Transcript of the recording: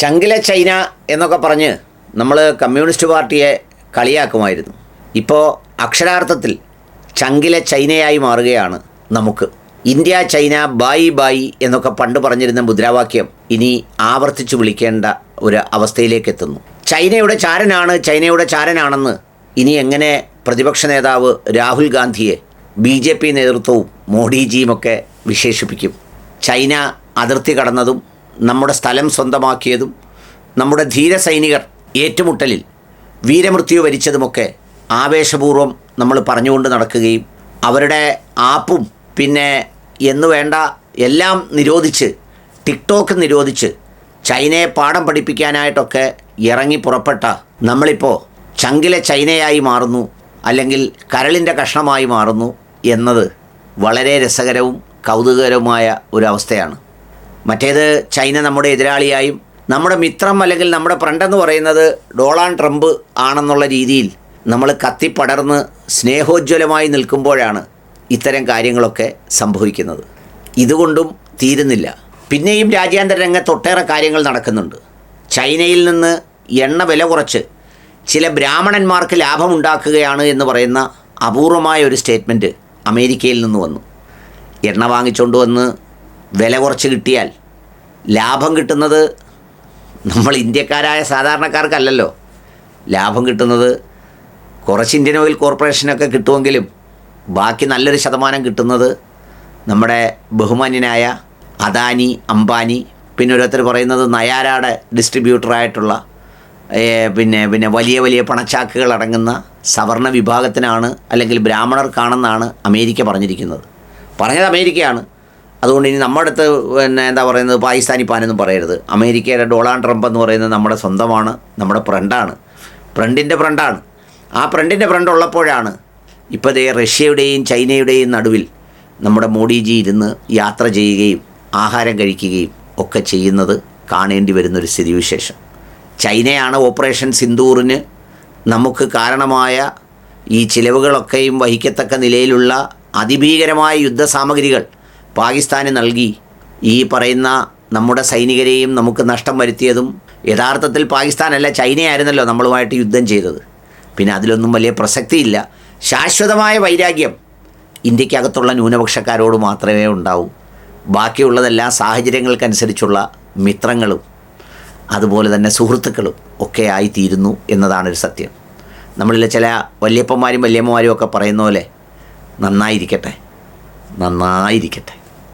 ചങ്കിലെ China എന്നൊക്കെ പറഞ്ഞ് നമ്മൾ കമ്മ്യൂണിസ്റ്റ് പാർട്ടിയെ കളിയാക്കുമായിരുന്നു. ഇപ്പോൾ അക്ഷരാർത്ഥത്തിൽ ചങ്കിലെ ചൈനയായി മാറുകയാണ് നമുക്ക്. ഇന്ത്യ ചൈന ബായി ബായി എന്നൊക്കെ പണ്ട് പറഞ്ഞിരുന്ന മുദ്രാവാക്യം ഇനി ആവർത്തിച്ചു വിളിക്കേണ്ട ഒരു അവസ്ഥയിലേക്ക് എത്തുന്നു. ചൈനയുടെ ചാരനാണ് ചൈനയുടെ ചാരനാണെന്ന് ഇനി എങ്ങനെ പ്രതിപക്ഷ നേതാവ് രാഹുൽ ഗാന്ധിയെ ബി ജെ പി നേതൃത്വവും മോഡിജിയുമൊക്കെ വിശേഷിപ്പിക്കും? ചൈന അതിർത്തി കടന്നതും നമ്മുടെ സ്ഥലം സ്വന്തമാക്കിയതും നമ്മുടെ ധീരസൈനികർ ഏറ്റുമുട്ടലിൽ വീരമൃത്യു വരിച്ചതുമൊക്കെ ആവേശപൂർവം നമ്മൾ പറഞ്ഞുകൊണ്ട് നടക്കുകയും അവരുടെ ആപ്പും പിന്നെ എന്നു വേണ്ട എല്ലാം നിരോധിച്ച് ടിക്ടോക്ക് നിരോധിച്ച് ചൈനയെ പാഠം പഠിപ്പിക്കാനായിട്ടൊക്കെ ഇറങ്ങി പുറപ്പെട്ട നമ്മളിപ്പോൾ ചങ്കിലെ ചൈനയായി മാറുന്നു അല്ലെങ്കിൽ കരളിന്റെ കഷ്ണമായി മാറുന്നു എന്നത് വളരെ രസകരവും കൗതുകകരവുമായ ഒരു അവസ്ഥയാണ്. മറ്റേത് ചൈന നമ്മുടെ എതിരാളിയായും നമ്മുടെ മിത്രം അല്ലെങ്കിൽ നമ്മുടെ ഫ്രണ്ടെന്ന് പറയുന്നത് ഡൊണാൾഡ് ട്രംപ് ആണെന്നുള്ള രീതിയിൽ നമ്മൾ കത്തിപ്പടർന്ന് സ്നേഹോജ്വലമായി നിൽക്കുമ്പോഴാണ് ഇത്തരം കാര്യങ്ങളൊക്കെ സംഭവിക്കുന്നത്. ഇതുകൊണ്ടും തീരുന്നില്ല. പിന്നെയും രാജ്യാന്തര രംഗത്ത് ഒട്ടേറെ കാര്യങ്ങൾ നടക്കുന്നുണ്ട്. ചൈനയിൽ നിന്ന് എണ്ണ വില കുറച്ച് ചില ബ്രാഹ്മണന്മാർക്ക് ലാഭമുണ്ടാക്കുകയാണ് എന്ന് പറയുന്ന അപൂർവമായ ഒരു സ്റ്റേറ്റ്മെന്റ് അമേരിക്കയിൽ നിന്ന് വന്നു. എണ്ണ വാങ്ങിച്ചുകൊണ്ട് വന്ന് വില കുറച്ച് കിട്ടിയാൽ ലാഭം കിട്ടുന്നത് നമ്മൾ ഇന്ത്യക്കാരായ സാധാരണക്കാർക്കല്ലല്ലോ. ലാഭം കിട്ടുന്നത് കുറച്ച് ഇന്ത്യൻ ഓയിൽ കോർപ്പറേഷനൊക്കെ കിട്ടുമെങ്കിലും ബാക്കി നല്ലൊരു ശതമാനം കിട്ടുന്നത് നമ്മുടെ ബഹുമാന്യനായ അദാനി അംബാനി പിന്നെ ഓരോരുത്തർ പറയുന്നത് നയാരയുടെ ഡിസ്ട്രിബ്യൂട്ടറായിട്ടുള്ള പിന്നെ പിന്നെ വലിയ വലിയ പണച്ചാക്കുകൾ അടങ്ങുന്ന സവർണ വിഭാഗത്തിനാണ് അല്ലെങ്കിൽ ബ്രാഹ്മണർക്കാണെന്നാണ് അമേരിക്ക പറഞ്ഞിരിക്കുന്നത്. പറഞ്ഞത് അമേരിക്കയാണ്. അതുകൊണ്ട് ഇനി നമ്മുടെ അടുത്ത് പിന്നെ എന്താ പറയുന്നത് പാകിസ്ഥാനി പാനൊന്നും പറയരുത്. അമേരിക്കയുടെ ഡൊണാൾഡ് ട്രംപ് എന്ന് പറയുന്നത് നമ്മുടെ സ്വന്തമാണ് നമ്മുടെ ഫ്രണ്ടാണ്. ഫ്രണ്ടിന്റെ ഫ്രണ്ടാണ്. ആ ഫ്രണ്ടിന്റെ ഫ്രണ്ട് ഉള്ളപ്പോഴാണ് ഇപ്പോൾ ദേ റഷ്യയുടെയും ചൈനയുടെയും നടുവിൽ നമ്മുടെ മോഡിജി ഇരുന്ന് യാത്ര ചെയ്യുകയും ആഹാരം കഴിക്കുകയും ഒക്കെ ചെയ്യുന്നത് കാണേണ്ടി വരുന്നൊരു സ്ഥിതിവിശേഷം. ചൈനയാണ് ഓപ്പറേഷൻ സിന്ദൂറിന് നമുക്ക് കാരണമായ ഈ ചിലവുകളൊക്കെയും വഹിക്കത്തക്ക നിലയിലുള്ള അതിഭീകരമായ യുദ്ധസാമഗ്രികൾ പാകിസ്ഥാന് നൽകി. ഈ പറയുന്ന നമ്മുടെ സൈനികരെയും നമുക്ക് നഷ്ടം വരുത്തിയതും യഥാർത്ഥത്തിൽ പാകിസ്ഥാനല്ല ചൈനയായിരുന്നല്ലോ നമ്മളുമായിട്ട് യുദ്ധം ചെയ്തത്. പിന്നെ അതിലൊന്നും വലിയ പ്രസക്തിയില്ല. ശാശ്വതമായ വൈരാഗ്യം ഇന്ത്യക്കകത്തുള്ള ന്യൂനപക്ഷക്കാരോട് മാത്രമേ ഉണ്ടാവൂ. ബാക്കിയുള്ളതെല്ലാം സാഹചര്യങ്ങൾക്കനുസരിച്ചുള്ള മിത്രങ്ങളും അതുപോലെ തന്നെ സുഹൃത്തുക്കളും ഒക്കെ ആയിത്തീരുന്നു എന്നതാണ് ഒരു സത്യം. നമ്മളിലെ ചില വല്യപ്പന്മാരും വല്യമ്മമാരും ഒക്കെ പറയുന്ന പോലെ നന്നായിരിക്കട്ടെ നന്നായിരിക്കട്ടെ.